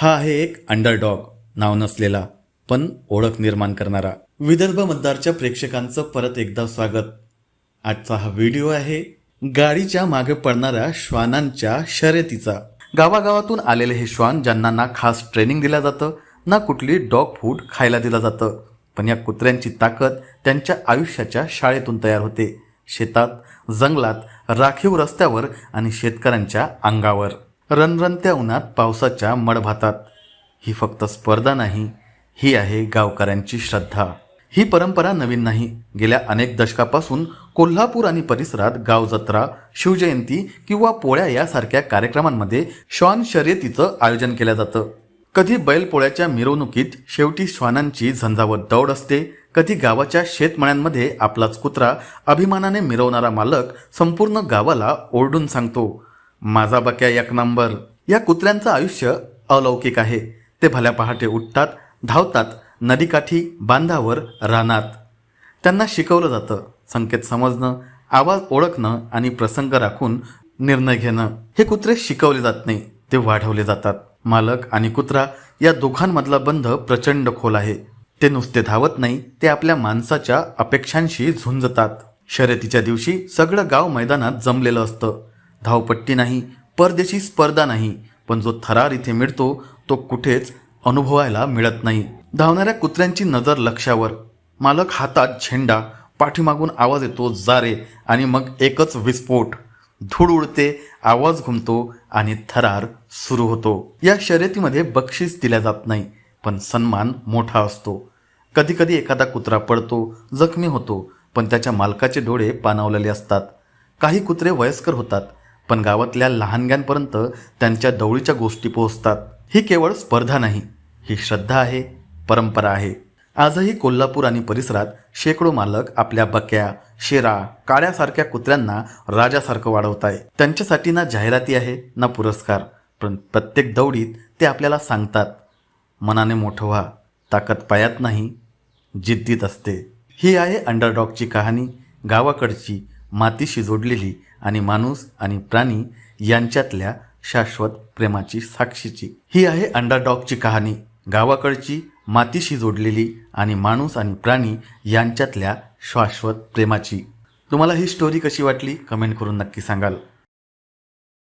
हा आहे एक अंडरडॉग नाव नसलेला पण ओळख निर्माण करणारा. विदर्भ मतदारच्या प्रेक्षकांचं परत एकदा स्वागत. आजचा हा व्हिडिओ आहे गाडीच्या मागे पडणाऱ्या श्वानांच्या शर्यतीचा. गावागावातून आलेले हे श्वान ज्यांना ना खास ट्रेनिंग दिलं जातं ना कुठली डॉग फूड खायला दिलं जातं पण या कुत्र्यांची ताकद त्यांच्या आयुष्याच्या शाळेतून तयार होते. शेतात जंगलात राखीव रस्त्यावर आणि शेतकऱ्यांच्या अंगावर. रणरणत्या उन्हात पावसाच्या मडभातात. ही फक्त स्पर्धा नाही ही आहे गावकऱ्यांची श्रद्धा. ही परंपरा नवीन नाही. गेल्या अनेक दशकापासून कोल्हापूर आणि परिसरात गाव जत्रा शिवजयंती किंवा पोळ्या यासारख्या कार्यक्रमांमध्ये श्वान शर्यतीचं आयोजन केलं जातं. कधी बैलपोळ्याच्या मिरवणुकीत शेवटी श्वानांची झंझावत दौड असते कधी गावाच्या शेतमळ्यांमध्ये आपलाच कुत्रा अभिमानाने मिरवणारा मालक संपूर्ण गावाला ओरडून सांगतो. माझा बक्या एक नंबर. या कुत्र्यांचं आयुष्य अलौकिक आहे. ते भल्या पहाटे उठतात धावतात नदीकाठी बांधावर रानात. त्यांना शिकवलं जातं संकेत समजणं आवाज ओळखणं आणि प्रसंग राखून निर्णय घेणं. हे कुत्रे शिकवले जात नाही ते वाढवले जातात. मालक आणि कुत्रा या दोघांमधला बंध प्रचंड खोल आहे. ते नुसते धावत नाही ते आपल्या माणसाच्या अपेक्षांशी झुंजतात. शर्यतीच्या दिवशी सगळं गाव मैदानात जमलेलं असतं. धावपट्टी नाही परदेशी स्पर्धा नाही पण जो थरार इथे मिळतो तो कुठेच अनुभवायला मिळत नाही. धावणाऱ्या कुत्र्यांची नजर लक्षावर मालक हातात झेंडा पाठीमागून आवाज येतो जारे आणि मग एकच विस्फोट. धूळ उडते आवाज घुमतो आणि थरार सुरू होतो. या शर्यतीमध्ये बक्षीस दिल्या जात नाही पण सन्मान मोठा असतो. कधीकधी एखादा कुत्रा पडतो जखमी होतो पण त्याच्या मालकाचे डोळे पाणावलेले असतात. काही कुत्रे वयस्कर होतात पण गावातल्या लहानग्यांपर्यंत त्यांच्या दवळीच्या गोष्टी पोहोचतात. ही केवळ स्पर्धा नाही ही श्रद्धा आहे परंपरा आहे. आजही कोल्हापूर आणि परिसरात शेकडो मालक आपल्या बक्या शेरा काळ्यासारख्या कुत्र्यांना राजासारखं वाढवत आहे. त्यांच्यासाठी ना जाहिराती आहे ना पुरस्कार पण प्रत्येक दौडीत ते आपल्याला सांगतात मनाने मोठं व्हा ताकद पायात नाही जिद्दीत असते. ही आहे अंडरडॉगची कहाणी गावाकडची मातीशी जोडलेली आणि माणूस आणि प्राणी यांच्यातल्या शाश्वत प्रेमाची साक्षीची. ही आहे अंडरडॉगची कहाणी. गावाकडची मातीशी जोडलेली आणि माणूस आणि प्राणी यांच्यातल्या शाश्वत प्रेमाची. तुम्हाला ही स्टोरी कशी वाटली? कमेंट करून नक्की सांगाल.